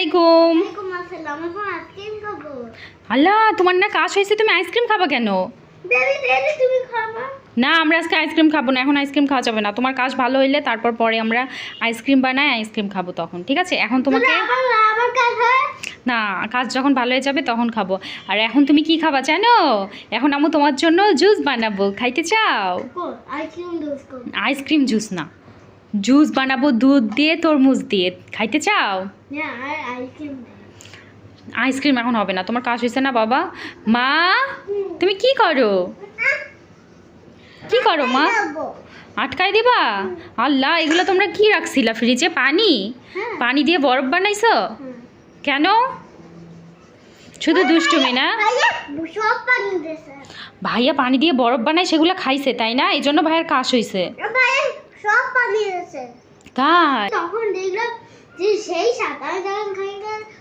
আলাইকুম। আল্লাহ তোমার না কাজ হয়েছে তুমি আইসক্রিম খাবা কেন? না আমরা আজকে আইসক্রিম খাব না এখন আইসক্রিম খাওয়া যাবে না। তোমার কাজ ভালো হইলে তারপর পরে আমরা আইসক্রিম বানাই আইসক্রিম খাব তখন ঠিক আছে? এখন তোমাকে না কাজ যখন ভালো হয়ে যাবে তখন খাব। আর এখন তুমি কি খাবা জানো? এখন আমি তোমার জন্য জুস বানাবো খাইতে চাও? আইসক্রিম জুস না। জুস বানাবো দুধ দিয়ে তরমুজ দিয়ে। খাইতে চাও? আইসক্রিম এখন হবে না। তোমার কাজ হয়েছে না বাবা? মা তুমি কি করো? কি করো মা? খাব আটকাই দিবা? আল্লাহ এগুলো তোমরা কি রাখছিলা? ফ্রিজে পানি? হ্যাঁ। পানি দিয়ে বরফ বানাইছো? কেন? শুধু দুষ্টুমি না? ভাইয়া পানি দিয়ে বরফ বানায় সেগুলো খাইছে তাই না? এই জন্য ভাইয়ের কাশ হয়েছে সব পানি আছে তাই? তখন দেখলাম যে সেই সাঁতার যখন খাই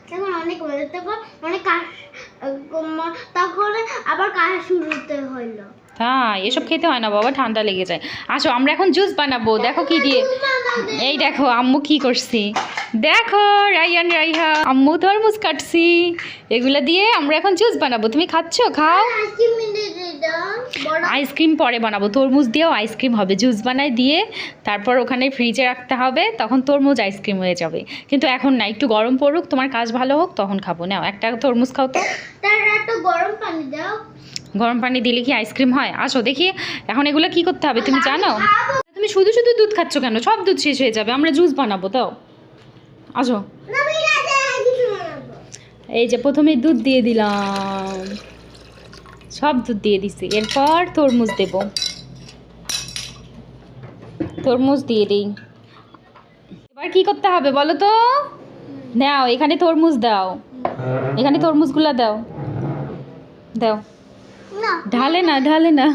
তখন অনেক মজা তখন অনেক কাশ তখন আবার কাশ শুরুতে হইল। তাই এসব খেতে হয় না বাবা, ঠান্ডা লেগে যায়। আসো, আমরা এখন জুস বানাবো, দেখো কি দিয়ে। এই দেখো, আম্মু কি করছি। দেখো রাইয়ান রাইহা আম্মু তরমুজ কাটছি। এগুলো দিয়ে আমরা এখন জুস বানাবো। তুমি খাচ্ছো? খাও। আইসক্রিম পরে বানাবো। তরমুজ দিয়েও আইসক্রিম হবে। জুস বানাই দিয়ে তারপর ওখানে ফ্রিজে রাখতে হবে, তখন তরমুজ আইসক্রিম হয়ে যাবে। কিন্তু এখন না, একটু গরম পড়ুক, তোমার কাজ ভালো হোক, তখন খাব। নাও, একটা তরমুজ খাও তো। গরম পানি দাও। গরম পানি দিলে কি আইসক্রিম হয়? আসো, দেখি এখন এগুলো কি করতে হবে, তুমি জানো? তুমি শুধু শুধু দুধ খাচ্ছ কেন? সব দুধ শেষ হয়ে যাবে, আমরা জুস বানাবো তাও আসো। এই যে প্রথমে দুধ দিয়ে দিলাম। সব দুধ দিয়ে দিছি, এরপর তরমুজ দেব। তরমুজ দিয়ে দিই। এবার কি করতে হবে বলো তো? দাও এখানে তরমুজ দাও। এখানে তরমুজগুলা দাও। দাও। ঢালে না ঢালে না।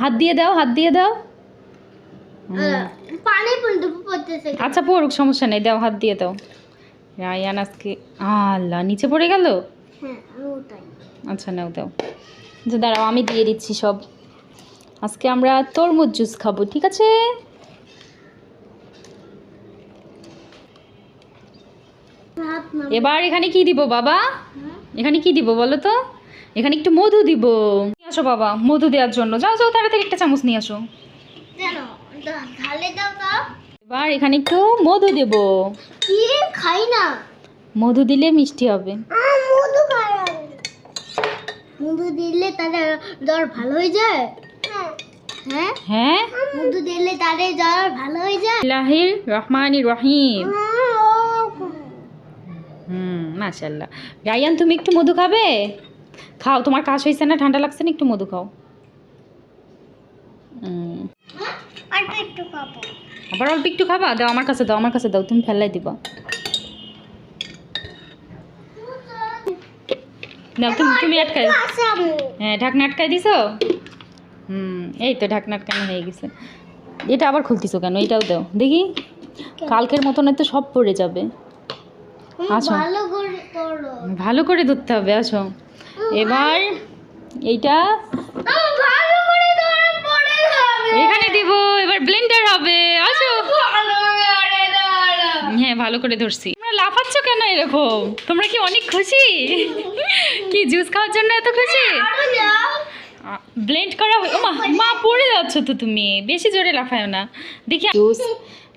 হাত দিয়ে দাও হাত দিয়ে দাও। পানি আচ্ছা পড়ুক সমস্যা নেই দাও হাত দিয়ে দাও। রায়ান আজকে আল্লাহ নিচে পড়ে গেল? হ্যাঁ আচ্ছা নাও দাও। যে দাঁড়াও আমি দিয়ে দিচ্ছি সব। আজকে আমরা তরমুজ জুস খাব ঠিক আছে? এবার এখানে কি দিব বাবা? এখানে কি দিব বলো তো? এখানে একটু মধু দিব। নিয়ে আসো বাবা মধু দেওয়ার জন্য। যাও যাও তাড়াতাড়ি একটা চামচ নিয়ে আসো। এবার এখানে একটু মধু দেব। কি? খাই না। মধু দিলে মিষ্টি হবে। মধু দিলে তাদের জ্বর ভালো হয়ে যায়? হ্যাঁ। হ্যাঁ? মধু দিলে তাদের জ্বর ভালো হয়ে যায়? লাহির রহমান রহিম। হুম মাশাল্লাহ রায়ান তুমি একটু মধু খাবে? খাও তোমার কাশ হয়েছে না ঠান্ডা লাগছে না একটু মধু খাও। আবার অল্প একটু খাবা? দাও আমার কাছে দাও আমার কাছে দাও তুমি ফেলাই দিবা। দাও তুমি তুমি আটকাই হ্যাঁ ঢাকনা আটকাই দিছো? হুম এই তো ঢাকনা আটকানো হয়ে গেছে। এটা আবার খুলতিছো কেন? এটাও দাও। দেখি? কালকের মতন তো সব পড়ে যাবে। আচ্ছা। ভালো করে ধরতে হবে আসো। এবার এইটা এখানে দিব এবার ব্লেন্ডার হবে আসো। হ্যাঁ ভালো করে ধরছি। তোমরা লাফাচ্ছ কেন এরকম? তোমরা কি অনেক খুশি? কি জুস খাওয়ার জন্য এত খুশি? ব্লেন্ড করা মা মা পড়ে যাচ্ছ তো তুমি। বেশি জোরে লাফায় না। দেখি জুস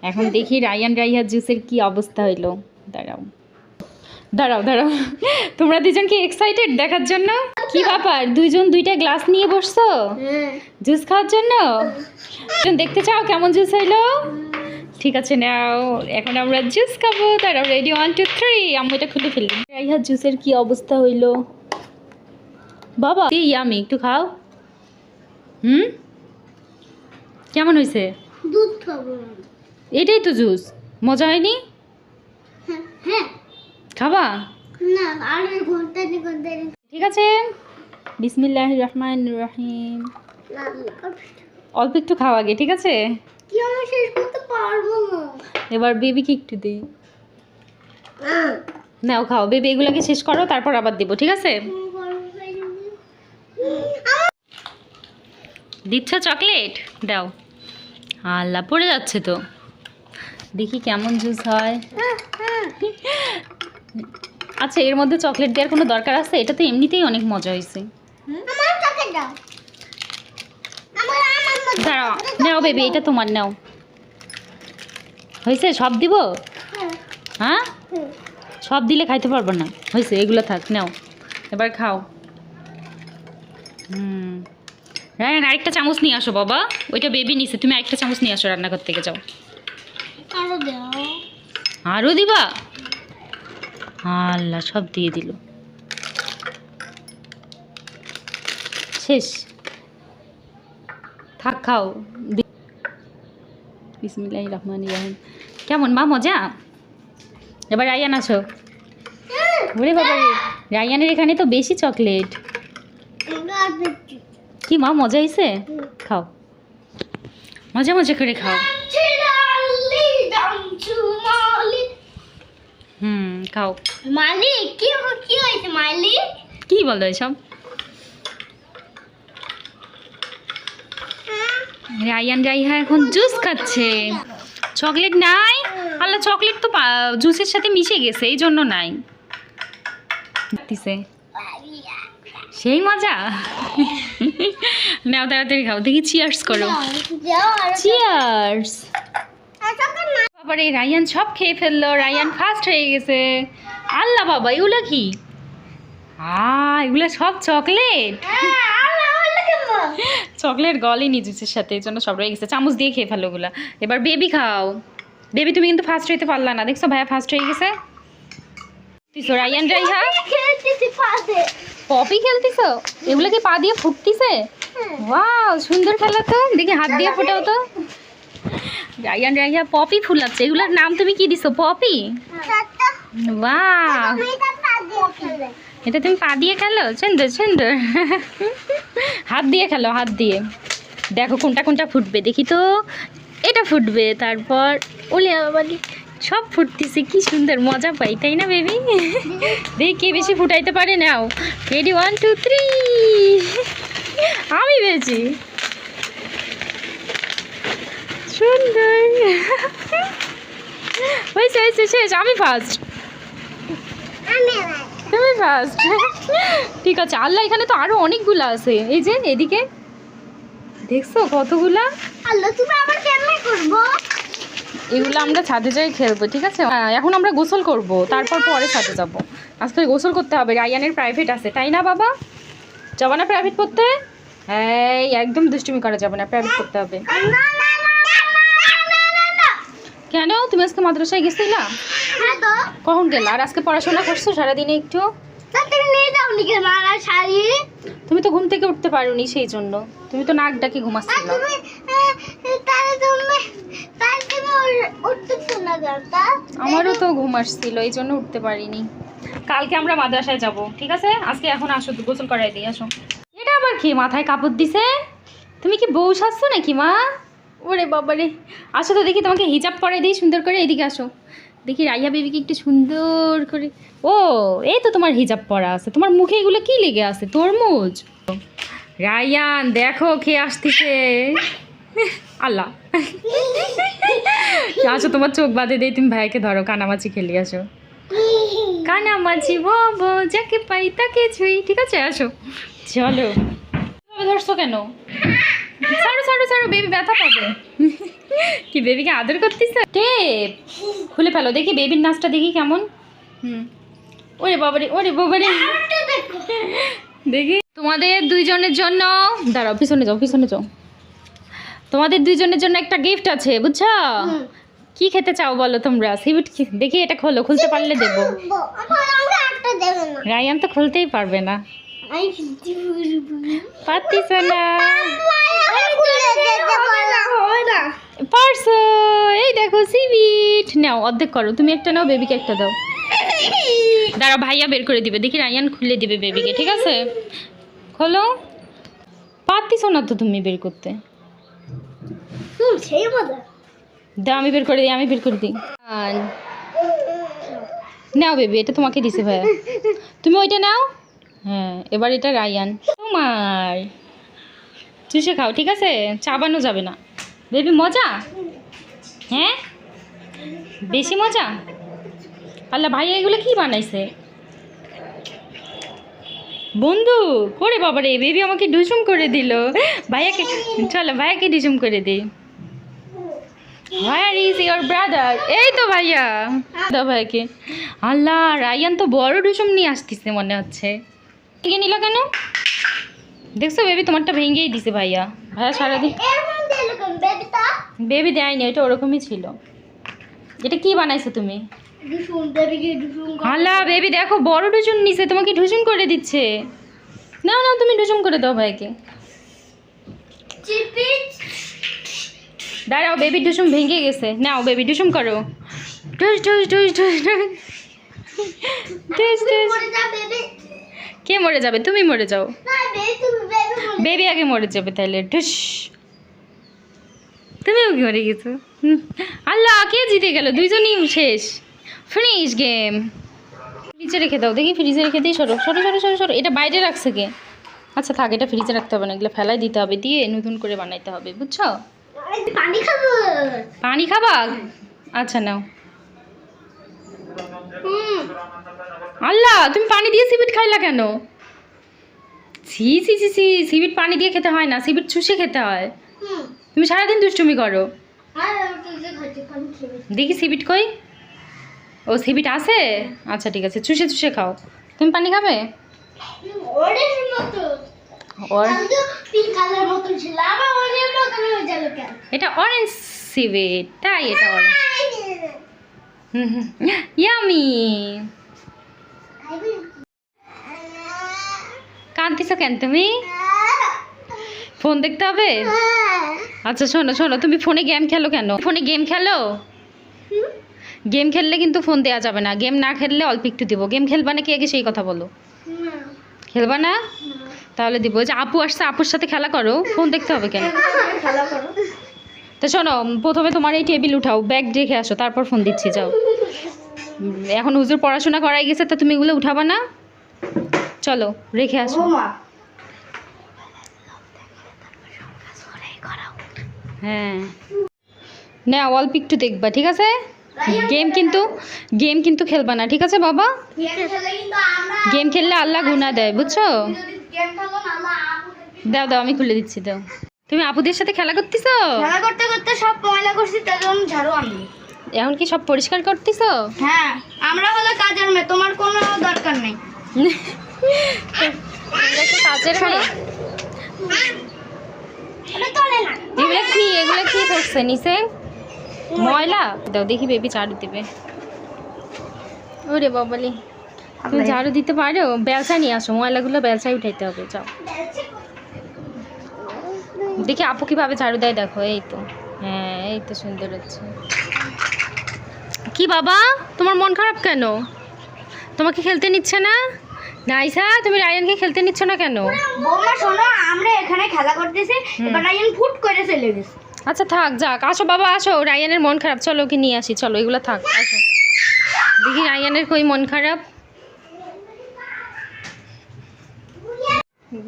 এখন দেখি রায়ান রাইহার জুসের কি অবস্থা হইল। দাঁড়াও। দাঁড়াও দাঁড়াও। তোমরা দুজন কি এক্সাইটেড দেখার জন্য? কি ব্যাপার? দুইজন দুইটা গ্লাস নিয়ে বসছো? হ্যাঁ। জুস খাওয়ার জন্য? দুজন দেখতে চাও কেমন জুস হইল? ঠিক আছে নাও। এখন আমরা জুস খাব। দাঁড়াও রেডি ওয়ান টু থ্রি আমি এটা খুলে ফেলি রাইহার জুসের কি অবস্থা হইল? বাবা এই আমি একটু খাও। হুম? কেমন হয়েছে দুধ খাব। এটাই তো জুস মজা হয়নি? হ্যাঁ হ্যাঁ। খাবা? না আর ঘণ্টা নি ঘণ্টা ঠিক আছে। বিসমিল্লাহ রহমান রহিম। অল্প একটু। খাওয়া আগে ঠিক আছে? কি আমি শেষ করতে পারব না? এবার বেবিকে একটু দিই। নাও খাও। বেবি এগুলোকে শেষ করো তারপর আবার দেবো ঠিক আছে? দিচ্ছ চকলেট? দাও। আল্লাহ পড়ে যাচ্ছে তো। দেখি কেমন জুস হয়। আচ্ছা এর মধ্যে চকলেট দেওয়ার কোনো দরকার আছে? এটা তো এমনিতেই অনেক মজা হয়েছে। দাঁড়াও নাও বেবি এটা তোমার নাও। হয়েছে? সব দিব? হ্যাঁ, হ্যাঁ? সব দিলে খাইতে পারব না। হয়েছে এগুলো থাক নাও। এবার খাও। হুম। রায়ন আরেকটা চামচ নিয়ে আসো বাবা। ওইটা বেবি নিছে তুমি আরেকটা চামচ নিয়ে আসো রান্নাঘর থেকে যাও। আরও আরও দিবা? আল্লাহ, সব দিয়ে দিল। শেষ। থাক, খাও। বিসমিল্লাহ রহমান রাহিম। কেমন, মা, মজা? এবার রায়ান আসো ওরে বাবা রায়ানের এখানে তো বেশি চকলেট। কি মা, মজা হয়েছে খাও। মজা মজা করে খাও। হুম খাও। মালিক কি কি হয়েছে মালিক? কি বলো এসব? রায়ান রাইহা এখন জুস খাচ্ছে। চকলেট নাই? আল্লাহ চকলেট তো জুসের সাথে মিশে গেছে এই জন্য নাই। সেই মজা? নাও তাড়াতাড়ি খাও। দেখি চিয়ার্স করো। চিয়ার্স বাবারে রায়ান সব খেয়ে ফেলল। রায়ান ফার্স্ট হয়ে গেছে। আল্লাহ বাবা এগুলো কি? আ এগুলো সব চকলেট চকলেট গলেনি জুসের সাথে এই জন্য সব রয়ে গেছে। চামচ দিয়ে খেয়ে ফেলো ওগুলা। এবার বেবি খাও। বেবি তুমি কিন্তু ফার্স্ট হইতে পারলা না। দেখছ ভাইয়া ফার্স্ট হয়ে গেছে? রায়ান রাইহা পপি খেলতিছো? এগুলো কি পা দিয়ে ফুটতিছে? ওয়াও সুন্দর খেলা তো। দেখি হাত দিয়ে ফোটাও তো। রায়ান রাইহা পপি ফুলাচ্ছে এগুলোর নাম তুমি কি দিছো? পপি? এটা তুমি পা দিয়ে খেলো? সুন্দর সুন্দর। হাত দিয়ে খেলো, হাত দিয়ে। দেখো কোনটা কোনটা ফুটবে। দেখি তো। এটা ফুটবে, তারপর ওলে বাবালি সব ফুটতেছে, কি সুন্দর, মজা পাই, তাই না, বেবি? দেখি, কে বেশি ফুটাইতে পারে নাও। রেডি ওয়ান টু থ্রি আমি বেশি সুন্দর হয়েছে হয়েছে শেষ আমি ফার্স্ট তুমি ফার্স্ট ঠিক আছে আল্লাহ এখানে তো আরও অনেকগুলো আছে। এই যে এদিকে। দেখছ কতগুলা? আল্লাহ তুমি আবার কেমনে করব? এগুলো আমরা ছাদে যাই খেলব ঠিক আছে? হ্যাঁ, এখন আমরা গোসল করব তারপর পরে ছাদে যাব। আজকে গোসল করতে হবে রায়ানের প্রাইভেট আছে তাই না বাবা? যাব না প্রাইভেট করতে এই একদম দুষ্টুমি করা যাবে না প্রাইভেট করতে হবে। কেন? তুমি আজকে মাদ্রাসায় গেছিলা? হ্যাঁ কখন গেলা? আর আজকে পড়াশোনা করছ সারাদিনে একটু? তুমি তো ঘুম থেকে উঠতে পারোনি সেই জন্য। তুমি তো নাক ডাকে ঘুমাচ্ছিলা। আমারও তো ঘুম আসছিল এই জন্য উঠতে পারিনি। কালকে আমরা মাদ্রাসায় যাব ঠিক আছে? আজকে এখন আসো গোসল করাই দিই আসো। এটা আবার কি মাথায় কাপড় দিছে? তুমি কি বউ সাজছো নাকি মা? ওরে বাবারে। আসো তো দেখি, তোমাকে হিজাব পরে দিই, সুন্দর করে এদিকে আসো। দেখি রাইয়া বেবিকে একটু সুন্দর করে। ও, এই তো তোমার হিজাব পরা আছে। তোমার মুখে এগুলো কি লেগে আছে? তরমুজ। রায়ান, দেখো খেয়ে আসতেছে। আল্লাহ। আসো, তোমার চোখ বাঁধে দিয়ে তুমি ভাইকে ধরো, কানামাছি খেলি আসো। কানামাছি বব যাকে পাই তাকে ছুই। ঠিক আছে, আসো। চলো। ধরছো কেন? সারো সারো সারো বেবি ব্যথা পাবে। কি বেবিকে আদর করতিস? টেপ খুলে ফেলো দেখি বেবির নাচটা দেখি কেমন। হুম। ওরে বাবারে ওরে বাবারে। দেখি। তোমাদের দুইজনের জন্য দাঁড়াও পিছনে যাও পিছনে যাও। তোমাদের দুইজনের জন্য একটা গিফট আছে বুঝছ? কি খেতে চাও বলো তোমরা? সিবিট দেখি এটা খোলো খুলতে পারলে দেবো। রায়ান তো খুলতেই পারবে না। আমি পারতিস না। পারছ? এই দেখো সিবিট নাও অর্ধেক করো। তুমি একটা নাও বেবিকে একটা দাও। দাঁড়া ভাইয়া বের করে দিবে। দেখি রায়ান খুলে দিবে বেবিকে ঠিক আছে? খোলো। পারতিস না তো তুমি বের করতে। দাও আমি বের করে দিই আমি বের করে দিই। নাও বেবি এটা তোমাকে দিছে ভাইয়া। তুমি ওইটা নাও। হ্যাঁ এবার এটা রায়ান। তোমার। চুষে খাও, ঠিক আছে? চাবানো যাবে না। বেবি, মজা? হ্যাঁ? বেশি মজা? আল্লাহ ভাইয়া এগুলো কি বানাইছে? বন্ধু করে বাবা রে, বেবি আমাকে ডুসুম করে দিল। ভাইয়াকে, চলো, ভাইয়াকে ডুসুম করে দিই। হোয়ার ইজ ইয়োর ব্রাদার এই তো ভাইয়া। দা ভাইকে আল্লাহ, রায়ান তো বড় ডুসুম নিয়ে আসতেছে, মনে হচ্ছে। ভেঙে নিল কেন? দেখছ বেবি তোমারটা ভেঙেই দিছে ভাইয়া। ভাইয়া সারাদিন বেবি দেয়নি এটা ওরকমই ছিল। এটা কি বানাইছো তুমি? আল্লাহ বেবি দেখো, বড় ডুসুন নিছে, তোমাকে ঢুসুন করে দিচ্ছে। না না তুমি ঢুসুন করে দাও ভাইকে। দাঁড়াও বেবি ডুসুম ভেঙে গেছে। নাও বেবি ডুসুম করো। ঢুস ঢুস ঢুস ঢুস ঢুস ঢুস কে মরে যাবে? তুমি মরে যাও। বেবি আগে মরে যাবে তাহলে ঢুস তুমিও কি মরে গেছো? আল্লাহ কে জিতে গেল? দুইজনই শেষ। ফিনিশ গেম ফ্রিজে রেখে দাও দেখি ফ্রিজে রেখে দিই সরো সরো সরো সরো সরো। এটা বাইরে রাখছে কে? আচ্ছা থাক এটা ফ্রিজে রাখতে হবে না এগুলো ফেলাই দিতে হবে দিয়ে নতুন করে বানাইতে হবে বুঝছ? পানি খাব? পানি খাবা? আচ্ছা নাও হুম আল্লাহ তুমি পানি দিয়ে সিবিট খাইলা কেন? ছি ছি ছি ছি সিবিট পানি দিয়ে খেতে হয় না সিবিট চুষে খেতে হয়। তুমি সারাদিন দুষ্টুমি করো। দেখি সিবিট কই? ও সিবিট আছে? আচ্ছা ঠিক আছে চুষে চুষে খাও। তুমি পানি খাবে? এটা অরেঞ্জ সিবিট তাই এটা অরেঞ্জ ইয়ামি। কাঁদতেছো কেন তুমি? ফোন দেখতে হবে? আচ্ছা শোনো শোনো তুমি ফোনে গেম খেলো কেন? ফোনে গেম খেলো? গেম খেললে কিন্তু ফোন দেওয়া যাবে না। গেম না খেললে অল্প একটু দিব। গেম খেলবা নাকি? আগে সেই কথা বলো। খেলবা না? তাহলে দিব। যে আপু আসছে আপুর সাথে খেলা করো। ফোন দেখতে হবে কেন? খেলা করো। তো শোনো প্রথমে তোমার এই টেবিল উঠাও ব্যাগ রেখে আসো তারপর ফোন দিচ্ছি যাও। এখন হুজুর পড়াশোনা করাই গেছে তা তুমি এগুলো উঠাবা না? চলো রেখে আসো। হ্যাঁ। না অল্প একটু দেখবা ঠিক আছে? গেম কিন্তু গেম কিন্তু খেলবা না ঠিক আছে বাবা? গেম খেললে আল্লাহ গুণা দেয় বুঝছ? দাও দাও আমি খুলে দিচ্ছি দাও। তুমি আপুদের সাথে খেলা করতেছো? খেলা করতে করতে সব ময়লা করছি তার জন্য ঝাড়ু আনবি। এখন কি সব পরিষ্কার করতেছো? হ্যাঁ আমরা হলো কাজের মেয়ে তোমার কোনো দরকার নেই। কাজের মেয়ে? এগুলো কি এগুলো কি করছে নিচে? ময়লা। দাও দেখি বেবি ঝাড়ু দিবে। ওরে বাবালি। তুমি ঝাড়ু দিতে পারো? বেলচা নিয়ে আসো ময়লাগুলো বেলচায় উঠাইতে হবে যাও। দেখি আপু কীভাবে ঝাড়ু দেয় দেখো এই তো। হ্যাঁ এই তো সুন্দর হচ্ছে। কি বাবা? তোমার মন খারাপ কেন? তোমাকে খেলতে নিচ্ছে না? নাইসা তুমি রায়ানকে খেলতে নিচ্ছ না কেন? বৌমা শোনো আমরা এখানে খেলা করতেছি এবার রায়ন ফুট করে চলে গেছে। আচ্ছা থাক যাক। আসো বাবা আসো। রায়ানের মন খারাপ চলো ওকে নিয়ে আসি চলো এগুলো থাক আসো। দেখি রায়ানের কই মন খারাপ।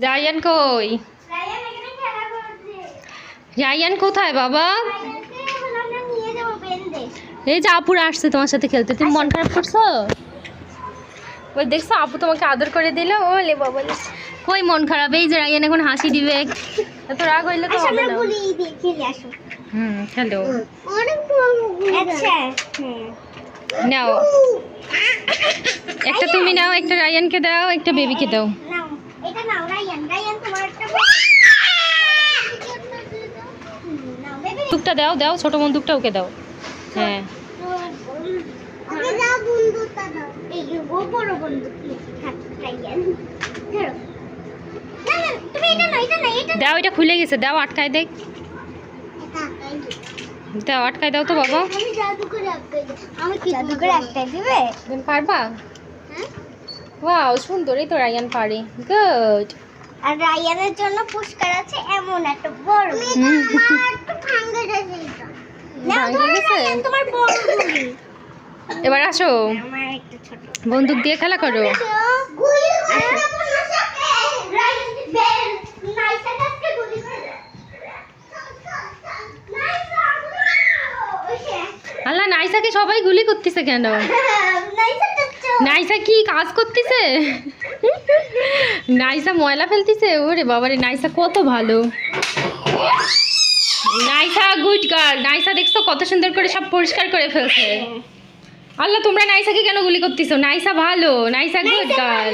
রায়ান কই রায়ন এখানে খেলা করছে রায়ান কোথায় বাবা? এই যে আপুরা আসছে তোমার সাথে খেলতে। তুমি মন খারাপ করছ? ওই দেখছ আপু তোমাকে আদর করে দিল। ওলে বাবা কই মন খারাপ? এই যে রায়ান এখন হাসি দিবে। এত রাগ হইলে তো হবে না। খেলে হুম আচ্ছা। হ্যাঁ নাও। একটা তুমি নাও একটা রায়ানকে দাও একটা বেবিকে দাও নাও এটা নাও রায়ান রায়ান তোমার একটা নাও বেবি বন্দুকটা দাও দাও ছোট বন্দুকটা ওকে দাও। হ্যাঁ। দাও বন্দুকটা দাও। এই ও বড় বন্দুক থাক রায়ান না না তুমি এটা না এটা না এটা দাও এটা খুলে গেছে দাও আটকায় দেখ। এটা দাও আটকায় দাও তো বাবা। আমি জাদু করে আটকাই দিই। আমি কি জাদু করে আটকাই দিবে? তুমি পারবা? হ্যাঁ? ওয়াও সুন্দর এই তো রায়ান পারে। গুড আর রায়ানের জন্য পুরস্কার আছে এমন একটা বড় তোমার বড় এবার আসো। আমার বন্দুক দিয়ে খেলা করো। আল্লাহ নাইসাকে সবাই গুলি করতেছে কেন? নাইসা কি কাজ করতেছে? নাইসা ময়লা ফেলতেছে? ওরে বাবারে নাইসা কত ভালো। নাইসা গুড গার্ল নাইসা দেখছ কত সুন্দর করে সব পরিষ্কার করে ফেলছে। আল্লাহ তোমরা নাইসাকে কেন গুলি করতেছো? নাইসা ভালো নাইসা গুড গার্ল